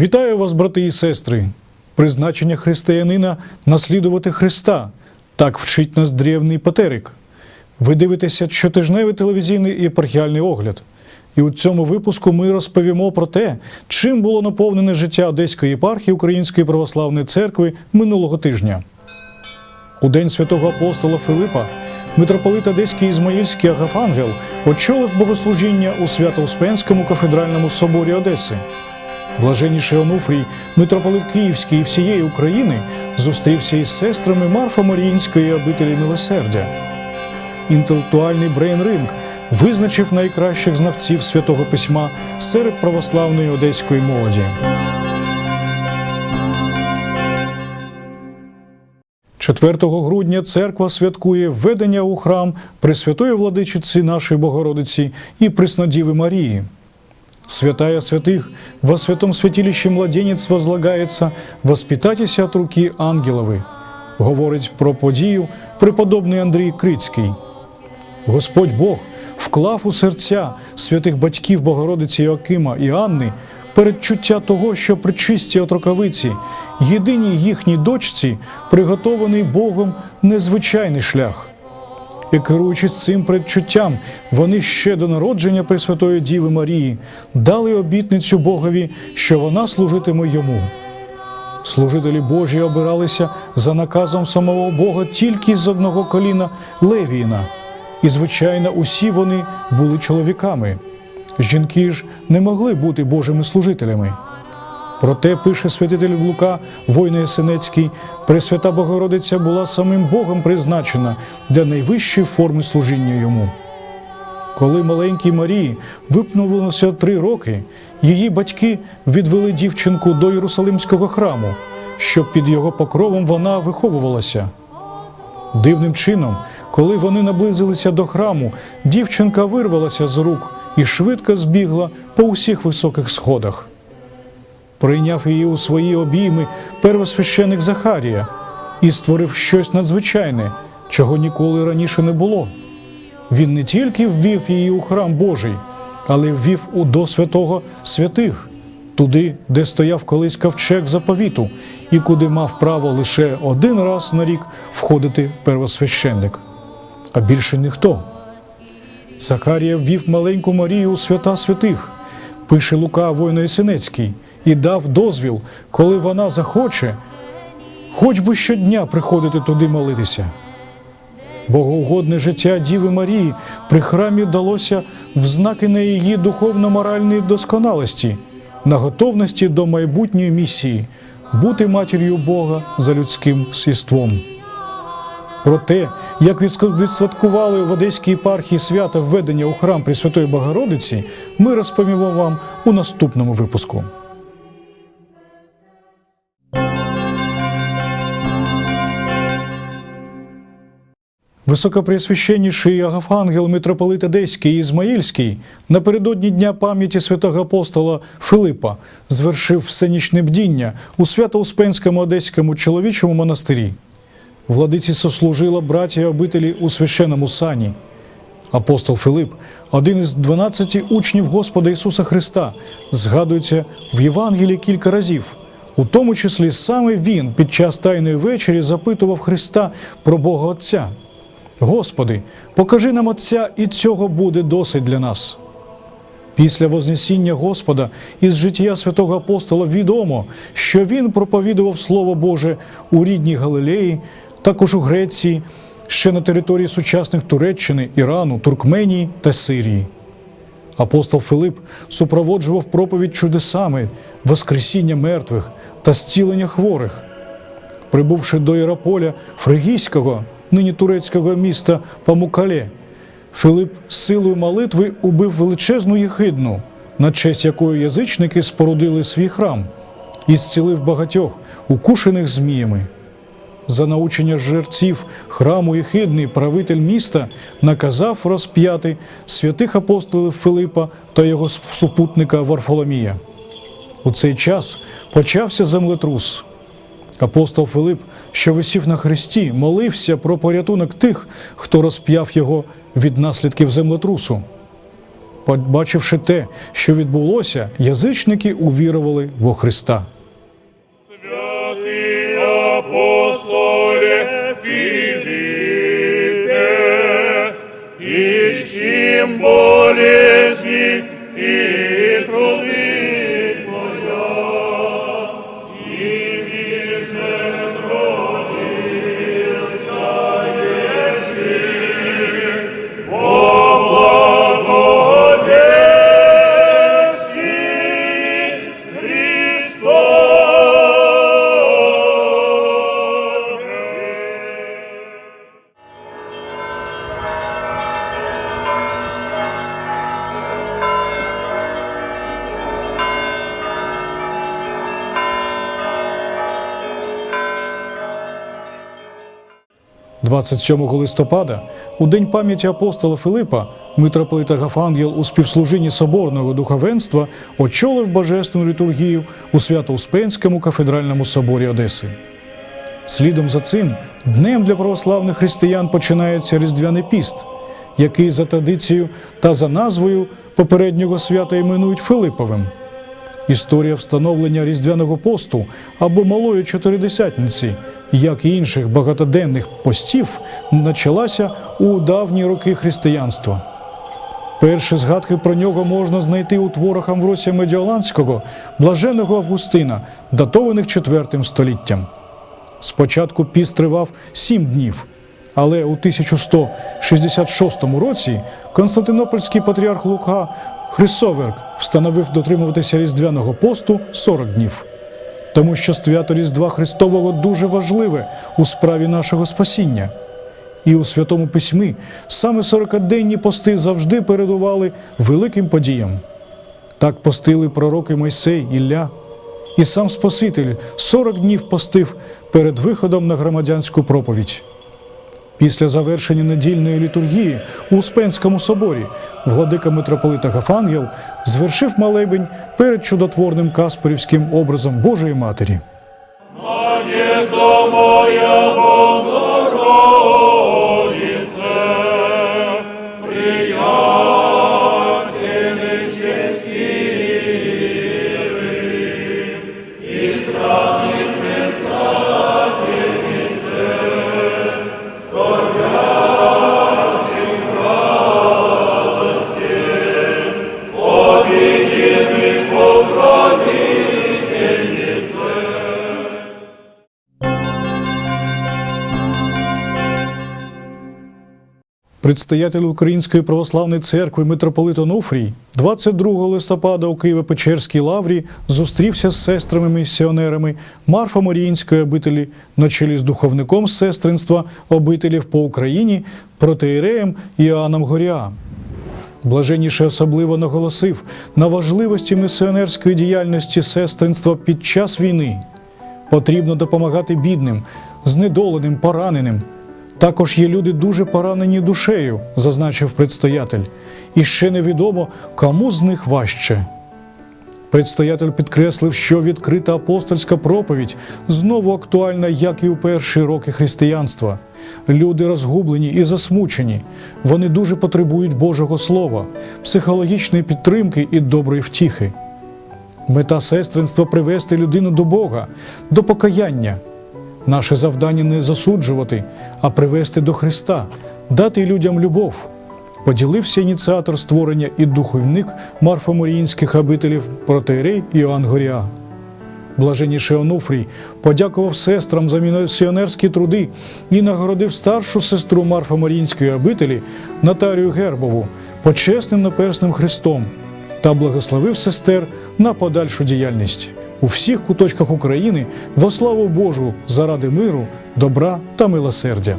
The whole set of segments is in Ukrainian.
Вітаю вас, брати і сестри! Призначення християнина наслідувати Христа. Так вчить нас древній патерик. Ви дивитеся щотижневий телевізійний і епархіальний огляд. І у цьому випуску ми розповімо про те, чим було наповнене життя Одеської єпархії Української православної церкви минулого тижня. У день святого апостола Филипа митрополит Одеський Ізмаїльський Агафангел очолив богослужіння у Свято-Успенському кафедральному соборі Одеси. Блаженніший Онуфрій, митрополит Київський і всієї України, зустрівся із сестрами Марфа Маріїнської обителі милосердя. Інтелектуальний брейн-ринг визначив найкращих знавців святого письма серед православної одеської молоді. 4 грудня церква святкує введення у храм Пресвятої владичиці нашої Богородиці і Преснодіви Марії. Святая святых, во святом святилище младенець возлагається, воспитайтеся от руки ангелови, говорить про подію преподобний Андрій Крицький. Господь Бог вклав у серця святих батьків Богородиці Йоакима і Анни передчуття того, що при чистій отрокавиці, єдиній їхній дочці, приготований Богом незвичайний шлях. І керуючись цим предчуттям, вони ще до народження Пресвятої Діви Марії дали обітницю Богові, що вона служитиме йому. Служителі Божі обиралися за наказом самого Бога тільки з одного коліна Левіїна. І, звичайно, усі вони були чоловіками. Жінки ж не могли бути Божими служителями. Проте пише святитель Лука, воїн Ясенецький, Пресвята Богородиця була самим Богом призначена для найвищої форми служіння йому. Коли маленькій Марії виповнилося три роки, її батьки відвели дівчинку до Єрусалимського храму, щоб під його покровом вона виховувалася. Дивним чином, коли вони наблизилися до храму, дівчинка вирвалася з рук і швидко збігла по усіх високих сходах. Прийняв її у свої обійми первосвященик Захарія і створив щось надзвичайне, чого ніколи раніше не було. Він не тільки ввів її у храм Божий, але ввів у до святого святих, туди, де стояв колись ковчег заповіту, і куди мав право лише один раз на рік входити первосвященник, а більше ніхто. Захарія ввів маленьку Марію у свята святих, пише Лука Воїно-Єсенецький, і дав дозвіл, коли вона захоче, хоч би щодня приходити туди молитися. Богоугодне життя Діви Марії при храмі далося в знаки на її духовно-моральній досконалості, на готовності до майбутньої місії бути матір'ю Бога за людським свіством. Про те, як відсвяткували в Одеській єпархії свято введення у храм Пресвятої Богородиці, ми розповімо вам у наступному випуску. Високопреосвященніший Агафангел митрополит Одеський і Ізмаїльський напередодні Дня пам'яті святого апостола Филипа звершив всенічне бдіння у Свято-Успенському Одеському чоловічому монастирі. Владиці сослужила братія обителі у священному сані. Апостол Филип, один із 12 учнів Господа Ісуса Христа, згадується в Євангелії кілька разів. У тому числі саме він під час Тайної вечері запитував Христа про Бога Отця. Господи, покажи нам Отця, і цього буде досить для нас. Після Вознесіння Господа із життя святого апостола відомо, що він проповідував Слово Боже у рідній Галилеї, також у Греції, ще на території сучасних Туреччини, Ірану, Туркменії та Сирії. Апостол Филип супроводжував проповідь чудесами, воскресіння мертвих та зцілення хворих. Прибувши до Іраполя фригійського, нині турецького міста Памукале, Филип з силою молитви убив величезну єхидну, на честь якої язичники спорудили свій храм, і зцілив багатьох, укушених зміями. За научення жерців храму Єхидний правитель міста наказав розп'яти святих апостолів Филипа та його супутника Варфоломія. У цей час почався землетрус. Апостол Филип, що висів на хресті, молився про порятунок тих, хто розп'яв його від наслідків землетрусу. Побачивши те, що відбулося, язичники увірували во Христа. Святий апостоле Филиппе, ищем болезни 27 листопада, у день пам'яті апостола Филипа, митрополита Гафангел у співслужінні соборного духовенства очолив божественну літургію у Свято-Успенському кафедральному соборі Одеси. Слідом за цим днем для православних християн починається Різдвяний піст, який за традицією та за назвою попереднього свята іменують Филиповим. Історія встановлення Різдвяного посту або Малої Чотиридесятниці, як і інших багатоденних постів, почалася у давні роки християнства. Перші згадки про нього можна знайти у творах Амвросія Медіоланського, блаженого Августина, датованих IV століттям. Спочатку піст тривав сім днів, але у 1166 році Константинопольський патріарх Лука Хрисоверк встановив дотримуватися Різдвяного посту 40 днів. Тому що свято Різдва Христового дуже важливе у справі нашого спасіння. І у Святому Письмі саме 40-денні пости завжди передували великим подіям. Так постили пророки Мойсей, Ілля, і сам Спаситель 40 днів постив перед виходом на громадянську проповідь. Після завершення недільної літургії у Успенському соборі владика митрополита Гафангел звершив молебень перед чудотворним Каспарівським образом Божої Матері. Надежда моя Предстоятель Української православної церкви митрополит Онуфрій 22 листопада у Києво-Печерській лаврі зустрівся з сестрами-місіонерами Марфа Маріїнської обителі на чолі з духовником сестринства обителів по Україні протеєреєм Іоанном Горіа. Блаженніше особливо наголосив на важливості місіонерської діяльності сестринства під час війни. Потрібно допомагати бідним, знедоленим, пораненим. Також є люди дуже поранені душею, зазначив предстоятель, і ще невідомо, кому з них важче. Предстоятель підкреслив, що відкрита апостольська проповідь знову актуальна, як і у перші роки християнства. Люди розгублені і засмучені. Вони дуже потребують Божого Слова, психологічної підтримки і доброї втіхи. Мета сестринства привести людину до Бога, до покаяння. Наше завдання не засуджувати, а привести до Христа, дати людям любов. Поділився ініціатор створення і духовник Марфоморіїнських обителів протеєрей Іоанн Горіа. Блаженніший Онуфрій подякував сестрам за місіонерські труди і нагородив старшу сестру Марфа-Маріїнської обителі Наталію Гербову почесним наперсним хрестом та благословив сестер на подальшу діяльність у всіх куточках України во славу Божу заради миру, добра та милосердя.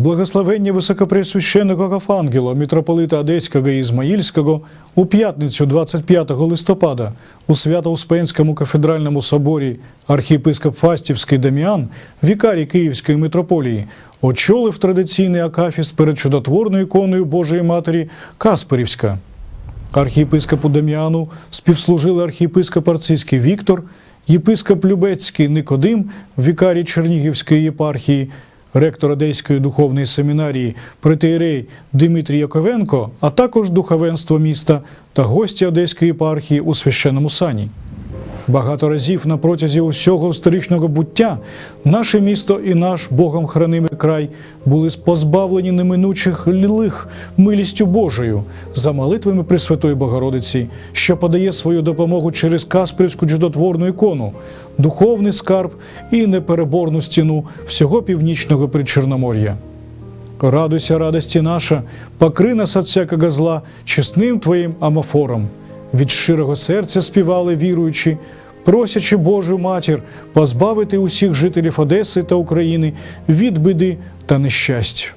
Благословення високопресвященного Гафангела, митрополита Одеського і Ізмаїльського, у п'ятницю 25 листопада у Свято-Успенському кафедральному соборі архієпископ Фастівський Даміан, вікарій Київської митрополії, очолив традиційний акафіст перед чудотворною іконою Божої Матері Каспарівська. Архієпископу Дем'яну співслужили архієпископ Арцизький Віктор, єпископ Любецький Никодим, вікарій Чернігівської єпархії, ректор Одеської духовної семінарії протеєрей Дмитрій Яковенко, а також духовенство міста та гості Одеської єпархії у священному сані. Багато разів на протязі усього історичного буття наше місто і наш Богом хранимий край були позбавлені неминучих лих милістю Божою за молитвами Пресвятої Богородиці, що подає свою допомогу через Каспрівську чудотворну ікону, духовний скарб і непереборну стіну всього північного Причорномор'я. Радуйся, радості наша, покри нас от всякого зла чесним Твоїм амофором. Від щирого серця співали віруючі, просячи Божу матір позбавити усіх жителів Одеси та України від биди та нещастя.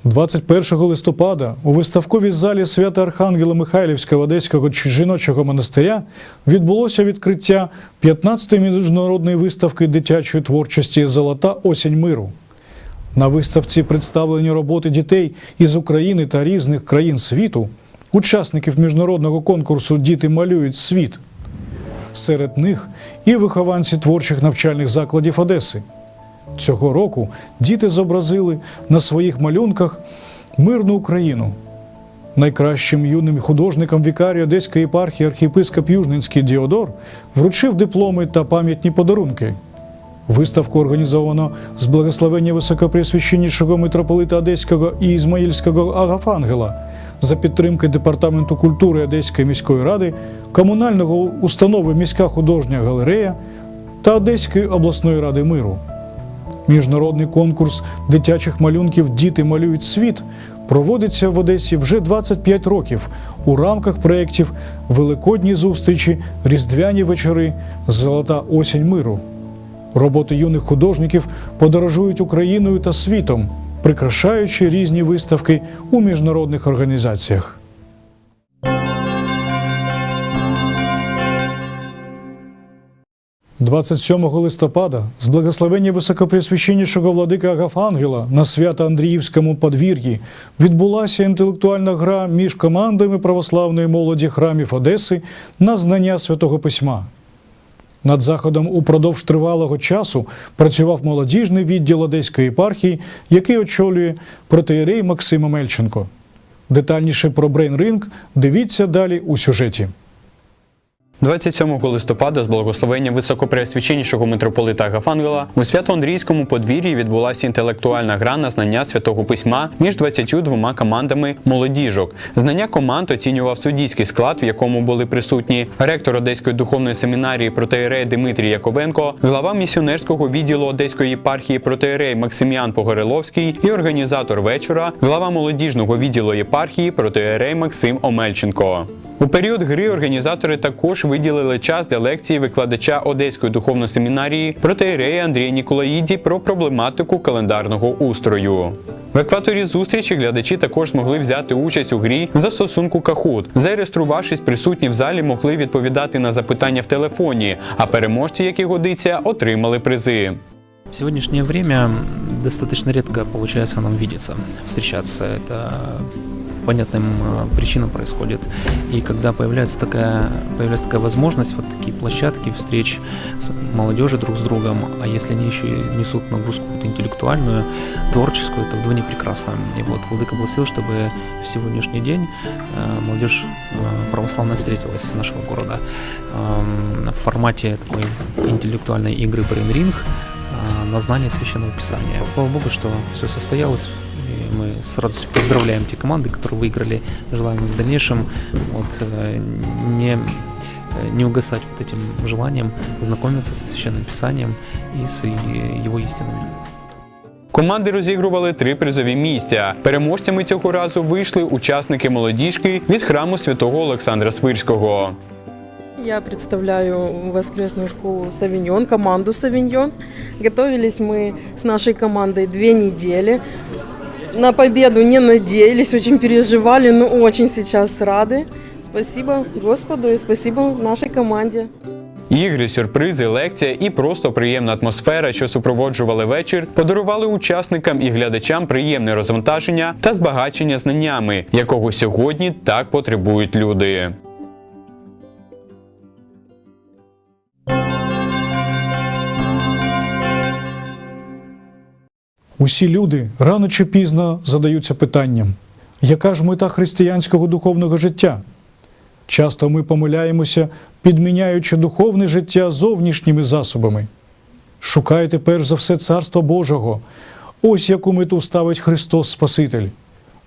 – 21 листопада у виставковій залі свята Архангела Михайлівського Одеського жіночого монастиря відбулося відкриття 15-ї міжнародної виставки дитячої творчості Золота осінь миру. На виставці представлені роботи дітей із України та різних країн світу, учасників міжнародного конкурсу Діти малюють світ. Серед них і вихованці творчих навчальних закладів Одеси. Цього року діти зобразили на своїх малюнках мирну Україну. Найкращим юним художникам вікарій Одеської єпархії архієпископ Южненський Діодор вручив дипломи та пам'ятні подарунки. Виставку організовано з благословення високопресвященнішого митрополита Одеського і Ізмаїльського Агафангела за підтримки Департаменту культури Одеської міської ради, комунального установи Міська художня галерея та Одеської обласної ради миру. Міжнародний конкурс дитячих малюнків Діти малюють світ проводиться в Одесі вже 25 років у рамках проєктів Великодні зустрічі, Різдвяні вечори, Золота осінь миру. Роботи юних художників подорожують Україною та світом, прикрашаючи різні виставки у міжнародних організаціях. – 27 листопада з благословення високопресвященнішого владика Агафангела на свято Андріївському подвір'ї відбулася інтелектуальна гра між командами православної молоді храмів Одеси на знання святого письма. Над заходом упродовж тривалого часу працював молодіжний відділ Одеської єпархії, який очолює протеєрей Максим Мельченко. Детальніше про брейн-ринг дивіться далі у сюжеті. 27 листопада з благословення високопреосвященнішого митрополита Гафангела у Свято-Андрійському подвір'ї відбулася інтелектуальна гра на знання святого письма між 22 командами молодіжок. Знання команд оцінював суддійський склад, в якому були присутні ректор Одеської духовної семінарії протеєрей Дмитрій Яковенко, глава місіонерського відділу Одеської єпархії протеєрей Максиміан Погореловський і організатор вечора, глава молодіжного відділу єпархії протеєрей Максим Омельченко. У період гри організатори також виділили час для лекції викладача Одеської духовної семінарії протеєрея Андрія Ніколаїді про проблематику календарного устрою. В екваторі зустрічі глядачі також змогли взяти участь у грі за стосунку Кахут. Зареєструвавшись, присутні в залі могли відповідати на запитання в телефоні, а переможці, які годиться, отримали призи. В сегодняшнее время достаточно редко получается нам видеться, встречаться. Это понятным э, причинам происходит. И когда появляется такая, появляется такая возможность, вот такие площадки встреч с молодежи друг с другом, а если они еще и несут нагрузку какую-то интеллектуальную, творческую, это вдвойне прекрасно. И вот Владыка просил, чтобы в сегодняшний день э, молодежь э, православная встретилась нашего города эм, в формате такой интеллектуальной игры Brain Ring на знание священного писания. Слава Богу, что все состоялось. И мы с радостью поздравляем те команды, которые выиграли. Желаем им в дальнейшем вот, э, не, э, не угасать вот этим желанием знакомиться со священным писанием и с и- его истинами. Команди розігрували три призові місця. Переможцями цього разу вийшли учасники молодіжки від храму святого Олександра Свирського. Я представляю воскресную школу «Савиньон», команду «Савиньон». Готовились мы с нашей командой две недели. На победу не надеялись, очень переживали, но очень сейчас рады. Спасибо Господу и спасибо нашей команде. Ігри, сюрпризи, лекція і просто приємна атмосфера, що супроводжували вечір, подарували учасникам і глядачам приємне розвантаження та збагачення знаннями, якого сьогодні так потребують люди. Усі люди рано чи пізно задаються питанням, яка ж мета християнського духовного життя? Часто ми помиляємося, підміняючи духовне життя зовнішніми засобами. Шукайте перш за все Царства Божого, ось яку мету ставить Христос Спаситель.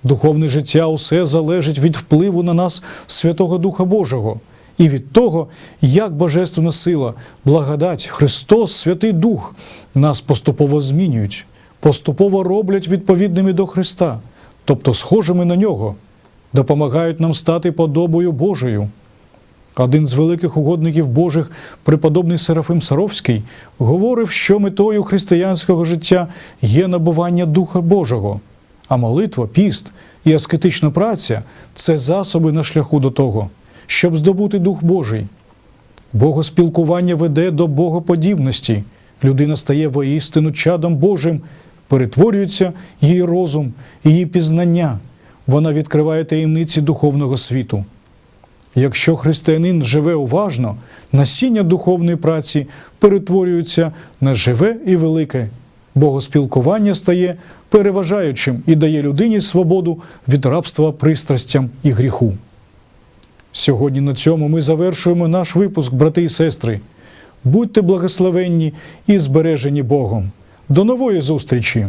Духовне життя усе залежить від впливу на нас Святого Духа Божого і від того, як Божественна сила, благодать, Христос, Святий Дух нас поступово змінюють, поступово роблять відповідними до Христа, тобто схожими на нього, допомагають нам стати подобою Божою. Один з великих угодників Божих, преподобний Серафим Саровський, говорив, що метою християнського життя є набування Духа Божого, а молитва, піст і аскетична праця це засоби на шляху до того, щоб здобути Дух Божий. Богоспілкування веде до богоподібності. Людина стає воістину чадом Божим, перетворюється її розум, її пізнання. Вона відкриває таємниці духовного світу. Якщо християнин живе уважно, насіння духовної праці перетворюється на живе і велике. Богоспілкування стає переважаючим і дає людині свободу від рабства пристрастям і гріху. Сьогодні на цьому ми завершуємо наш випуск, брати і сестри. Будьте благословенні і збережені Богом. До нової зустрічі!